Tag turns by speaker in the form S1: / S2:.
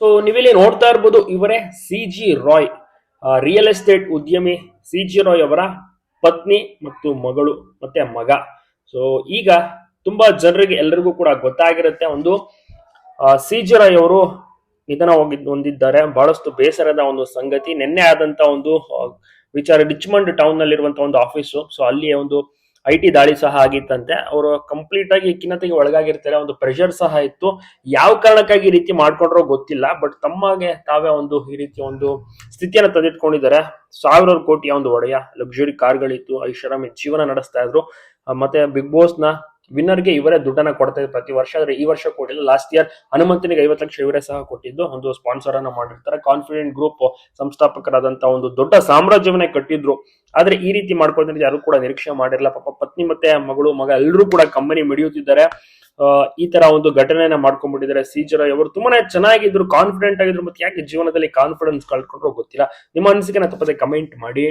S1: So ನೀವಿಲ್ಲಿ ನೋಡ್ತಾ ಇರ್ಬೋದು, ಇವರೇ C G Roy real estate ಉದ್ಯಮಿ ಸಿ ಜಿ ರಾಯ್ ಅವರ ಪತ್ನಿ ಮತ್ತು ಮಗಳು ಮತ್ತೆ ಮಗ. ಸೊ ಈಗ ತುಂಬಾ ಜನರಿಗೆ ಎಲ್ಲರಿಗೂ ಕೂಡ ಗೊತ್ತಾಗಿರುತ್ತೆ ಒಂದು ಸಿ ಜಿ ರಾಯ್ ಅವರು ನಿಧನ ಹೋಗಿದ್ ಹೊಂದಿದ್ದಾರೆ. ಬಹಳಷ್ಟು ಬೇಸರದ ಒಂದು ಸಂಗತಿ. ನಿನ್ನೆ ಆದಂತ ಒಂದು ವಿಚಾರ ರಿಚ್ಮಂಡ್ ಟೌನ್ ನಲ್ಲಿರುವಂತಹ ಒಂದು ಆಫೀಸು ಸೊ ಅಲ್ಲಿ ಒಂದು ಐ ಟಿ ದಾಳಿ ಸಹ ಆಗಿತ್ತಂತೆ. ಅವರು ಕಂಪ್ಲೀಟ್ ಆಗಿ ಖಿನ್ನತೆಗೆ ಒಳಗಾಗಿರ್ತಾರೆ, ಒಂದು ಪ್ರೆಷರ್ ಸಹ ಇತ್ತು. ಯಾವ ಕಾರಣಕ್ಕಾಗಿ ಈ ರೀತಿ ಮಾಡ್ಕೊಂಡ್ರೋ ಗೊತ್ತಿಲ್ಲ ಬಟ್ ತಮ್ಮಗೆ ತಾವೇ ಒಂದು ಈ ರೀತಿ ಒಂದು ಸ್ಥಿತಿಯನ್ನು ತಂದಿಟ್ಕೊಂಡಿದ್ದಾರೆ ಸಾವಿರಾರು ಕೋಟಿಯ ಒಂದು ಒಡೆಯ ಲಕ್ಸುರಿ ಕಾರ್ಗಳಿತ್ತು ಐಷಾರಾಮಿ ಜೀವನ ನಡೆಸ್ತಾ ಇದ್ರು. ಮತ್ತೆ ಬಿಗ್ ಬಾಸ್ನ ವಿನ್ನರ್ಗೆ ಇವರೇ ದುಡ್ಡನ್ನ ಕೊಡ್ತಾ ಇದ್ರು ಪ್ರತಿ ವರ್ಷ. ಆದ್ರೆ ಈ ವರ್ಷ ಕೊಟ್ಟಿಲ್ಲ. ಲಾಸ್ಟ್ ಇಯರ್ ಹನುಮಂತನಿಗೆ ಐವತ್ತು ಲಕ್ಷ ಇವರೇ ಸಹ ಕೊಟ್ಟಿದ್ದು. ಒಂದು ಸ್ಪಾನ್ಸರ್ ಅನ್ನ ಮಾಡಿರ್ತಾರೆ. ಕಾನ್ಫಿಡೆಂಟ್ ಗ್ರೂಪ್ ಸಂಸ್ಥಾಪಕರಾದಂತಹ ಒಂದು ದೊಡ್ಡ ಸಾಮ್ರಾಜ್ಯವನ್ನೇ ಕಟ್ಟಿದ್ರು. ಆದ್ರೆ ಈ ರೀತಿ ಮಾಡ್ಕೊಳ್ತಾರೆ ಯಾರು ಕೂಡ ನಿರೀಕ್ಷೆ ಮಾಡಿರಲ್ಲ ಪಾಪ ಪತ್ನಿ ಮತ್ತೆ ಮಗಳು, ಮಗ ಎಲ್ಲರೂ ಕೂಡ ಕಂಪನಿ ಮಿಡಿಯುತ್ತಿದ್ದಾರೆ. ಈ ತರ ಒಂದು ಘಟನೆಯನ್ನ ಮಾಡ್ಕೊಂಡ್ಬಿಟ್ಟಿದ್ದಾರೆ. ಸೀಜರ ಅವರು ತುಂಬಾನೇ ಚೆನ್ನಾಗಿದ್ರು ಕಾನ್ಫಿಡೆಂಟ್ ಆಗಿದ್ರು, ಮತ್ತೆ ಯಾಕೆ ಜೀವನದಲ್ಲಿ ಕಾನ್ಫಿಡೆನ್ಸ್ ಕಳ್ಕೊಂಡ್ರು ಗೊತ್ತಿಲ್ಲ. ನಿಮ್ಮ ಅನಿಸಿಕೆನ ತಪ್ಪದೆ ಕಮೆಂಟ್ ಮಾಡಿ.